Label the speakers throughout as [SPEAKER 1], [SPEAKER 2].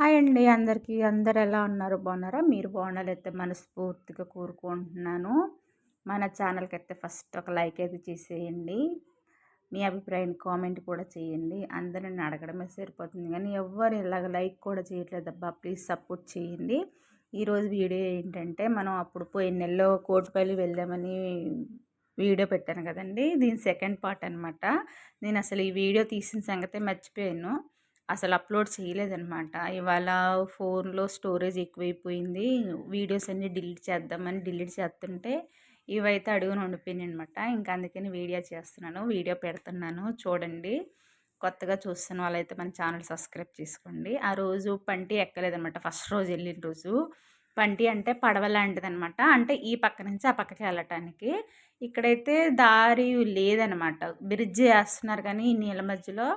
[SPEAKER 1] Hi అండి అందరికీ. అందరు ఎలా ఉన్నారు? బాగున్నారా? మీరు బాగుండాలైతే మనస్ఫూర్తిగా కోరుకుంటున్నాను. మన ఛానల్కి అయితే ఫస్ట్ ఒక లైక్ అయితే చేసేయండి. మీ అభిప్రాయాన్ని కామెంట్ కూడా చేయండి. అందరిని అడగడమే సరిపోతుంది. కానీ ఎవరు ఇలాగ లైక్ కూడా చేయట్లేదు అబ్బా ప్లీజ్ సపోర్ట్ చేయండి. ఈరోజు వీడియో ఏంటంటే మనం అప్పుడు పోయిన నెలలో కోటిపల్లి వెళ్దామని వీడియో పెట్టాను కదండి. దీని సెకండ్ పార్ట్ అనమాట నేను అసలు ఈ వీడియో తీసిన సంగతే మర్చిపోయాను. అసలు అప్లోడ్ చేయలేదనమాట ఇవాళ ఫోన్లో స్టోరేజ్ ఎక్కువైపోయింది. వీడియోస్ అన్నీ డిలీట్ చేద్దామని డిలీట్ చేస్తుంటే ఇవైతే అడుగును ఉండిపోయినాయి అనమాట ఇంకా అందుకని వీడియో చేస్తున్నాను. వీడియో పెడుతున్నాను. చూడండి. కొత్తగా చూస్తున్న వాళ్ళైతే మన ఛానల్ సబ్స్క్రైబ్ చేసుకోండి. ఆ రోజు పంటి ఎక్కలేదనమాట ఫస్ట్ రోజు వెళ్ళిన రోజు. పంటి అంటే పడవ లాంటిదనమాట అంటే ఈ పక్క నుంచి ఆ పక్కకి వెళ్ళటానికి. ఇక్కడైతే దారి లేదనమాట బ్రిడ్జ్ వేస్తున్నారు కానీ ఈ నీళ్ళ మధ్యలో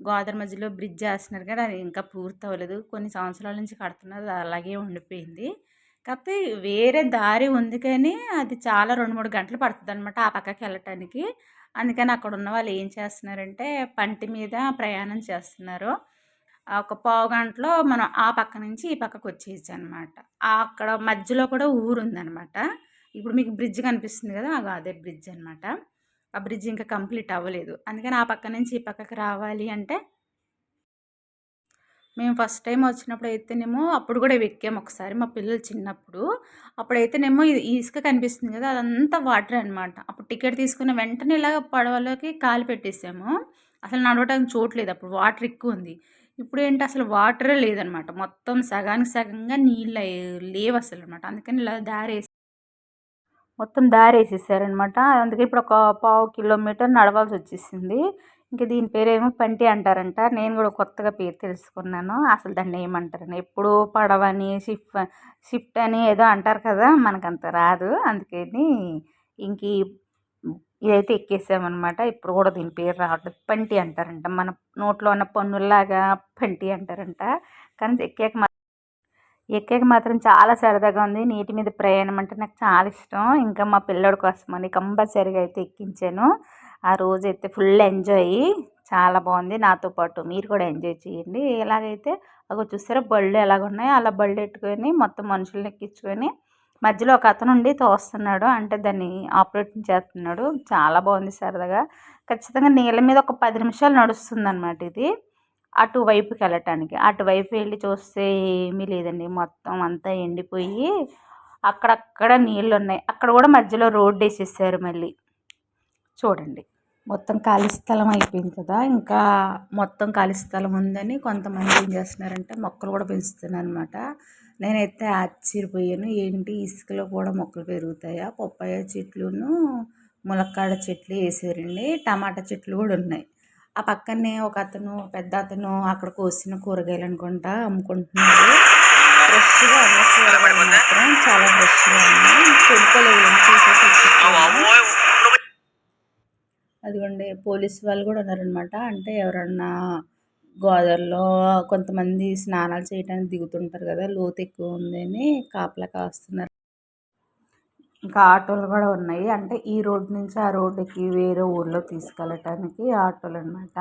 [SPEAKER 1] గోదావరి మధ్యలో బ్రిడ్జ్ వేస్తున్నారు కానీ అది ఇంకా పూర్తి అవ్వలేదు. కొన్ని సంవత్సరాల నుంచి కడుతున్నది అలాగే ఉండిపోయింది. కాకపోతే వేరే దారి ఉంది కానీ అది చాలా రెండు మూడు గంటలు పడుతుంది అనమాట ఆ పక్కకి వెళ్ళటానికి. అందుకని అక్కడ ఉన్న వాళ్ళు ఏం చేస్తున్నారంటే పంటి మీద ప్రయాణం చేస్తున్నారు. ఒక పావు గంటలో మనం ఆ పక్క నుంచి ఈ పక్కకు వచ్చేయచ్చు అనమాట అక్కడ మధ్యలో కూడా ఊరు ఉందన్నమాట ఇప్పుడు మీకు బ్రిడ్జ్ కనిపిస్తుంది కదా అదే బ్రిడ్జ్ అనమాట ఆ బ్రిడ్జ్ ఇంకా కంప్లీట్ అవ్వలేదు. అందుకని ఆ పక్క నుంచి ఈ పక్కకి రావాలి అంటే మేము ఫస్ట్ టైం వచ్చినప్పుడు అయితేనేమో అప్పుడు కూడా ఎక్కాము ఒకసారి మా పిల్లలు చిన్నప్పుడు. అప్పుడైతేనేమో ఇది ఇసుక కనిపిస్తుంది కదా అదంతా వాటర్ అనమాట అప్పుడు టికెట్ తీసుకున్న వెంటనే ఇలాగ పడవలోకి కాలు పెట్టేసాము. అసలు నడవటానికి చూడలేదు అప్పుడు వాటర్ ఎక్కువ ఉంది. ఇప్పుడు ఏంటి అసలు వాటరే లేదనమాట మొత్తం సగానికి సగంగా నీళ్ళు లేవు అసలు అనమాట అందుకని ఇలా దారి మొత్తం దారి వేసేసారనమాట అందుకే ఇప్పుడు ఒక పావు కిలోమీటర్ నడవాల్సి వచ్చేసింది ఇంకా దీని పేరేమో పంటి అంటారంట. నేను కూడా కొత్తగా పేరు తెలుసుకున్నాను. అసలు దాన్ని ఏమంటారని. ఎప్పుడు పడవని షిఫ్ట్ షిఫ్ట్ అని ఏదో అంటారు కదా మనకంత రాదు. అందుకని ఇంక ఇదైతే ఎక్కేసామన్నమాట ఇప్పుడు కూడా దీని పేరు రావట్లేదు. పంటి అంటారంట. మన నోట్లో ఉన్న పన్నుల్లాగా పంటి అంటారంట. కానీ ఎక్కాక ఎక్కాక మాత్రం చాలా సరదాగా ఉంది. నీటి మీద ప్రయాణం అంటే నాకు చాలా ఇష్టం. ఇంకా మా పిల్లడి కోసమని కంపల్సరీగా అయితే ఎక్కించాను. ఆ రోజు అయితే ఫుల్ ఎంజాయ్. చాలా బాగుంది. నాతో పాటు మీరు కూడా ఎంజాయ్ చేయండి. ఎలాగైతే అగో చూసారా బళ్ళు ఎలాగున్నాయో అలా బళ్ళు పెట్టుకొని మొత్తం మనుషులను ఎక్కించుకొని మధ్యలో ఒక అతను ఉండి తోస్తున్నాడు. అంటే దాన్ని ఆపరేటింగ్ చేస్తున్నాడు. చాలా బాగుంది సరదాగా. ఖచ్చితంగా నీళ్ళ మీద ఒక పది నిమిషాలు నడుస్తుంది అనమాట ఇది. అటువైపుకి వెళ్ళటానికి. అటువైపు వెళ్ళి చూస్తే ఏమీ లేదండి. మొత్తం అంతా ఎండిపోయి అక్కడక్కడ నీళ్ళు ఉన్నాయి అక్కడ కూడా మధ్యలో రోడ్డు వేసేసారు మళ్ళీ. చూడండి. మొత్తం ఖాళీ స్థలం అయిపోయింది కదా. ఇంకా మొత్తం ఖాళీ స్థలం ఉందని కొంతమంది ఏం చేస్తున్నారంటే మొక్కలు కూడా పెంచుతున్నారు అనమాట నేనైతే ఆశ్చర్యపోయాను. ఏంటి? ఇసుకలో కూడా మొక్కలు పెరుగుతాయా? పప్పాయ చెట్లును ములక్కాడ చెట్లు వేసారండి. టమాటా చెట్లు కూడా ఉన్నాయి. ఆ పక్కనే ఒక అతను పెద్ద అతను అక్కడ కోసిన కూరగాయలు అనుకుంటా అమ్ముకుంటున్నాడు. ఫ్రెష్గా ఉన్న కూరగాయలు మాత్రం చాలా ఫ్రెష్గా ఉన్నాయి. కొనుక్కోలేదు అదిగోండి పోలీస్ వాళ్ళు కూడా ఉన్నారనమాట అంటే ఎవరన్నా గోదావరిలో కొంతమంది స్నానాలు చేయడానికి దిగుతుంటారు కదా లోతు ఎక్కువ ఉందని కాపలా కాస్తున్నారు. ఇంకా ఆటోలు కూడా ఉన్నాయి. అంటే ఈ రోడ్ నుంచి ఆ రోడ్డుకి వేరే ఊర్లో తీసుకెళ్ళటానికి ఆటోలు అనమాట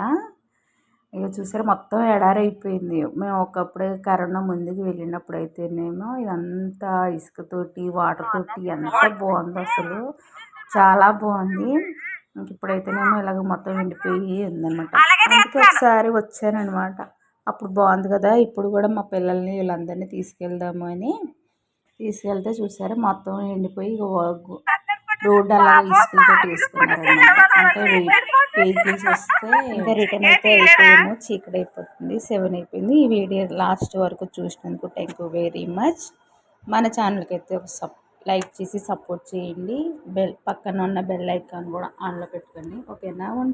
[SPEAKER 1] ఇక చూసారా మొత్తం ఎడారైపోయింది. మేము ఒకప్పుడు కరోనా ముందుకు వెళ్ళినప్పుడు అయితేనేమో ఇదంతా ఇసుకతోటి వాటర్ తోటి ఎంత బాగుంది అసలు. చాలా బాగుంది. ఇంక ఇప్పుడైతేనేమో ఇలాగ మొత్తం ఎండిపోయి ఉందన్నమాట. అందుకే ఒకసారి వచ్చానమాట అప్పుడు బాగుంది కదా ఇప్పుడు కూడా మా పిల్లల్ని వీళ్ళందరినీ తీసుకెళ్దాము అని. తీసుకెళ్తే చూసారా మొత్తం ఎండిపోయి రోడ్డు అలా ఇసుకలతో తీసుకున్నారు అంటే వెహికల్స్ వస్తే ఇంకా రిటర్న్ అయితే అయిపోయాము చీకటి అయిపోతుంది సెవెన్ అయిపోయింది. ఈ వీడియో లాస్ట్ వరకు చూసినందుకు థ్యాంక్ యూ వెరీ మచ్ మన ఛానల్కి అయితే ఒక సప్ లైక్ చేసి సపోర్ట్ చేయండి. బెల్ పక్కన ఉన్న బెల్ ఐకాన్ కూడా ఆన్లో పెట్టుకోండి. ఓకేనా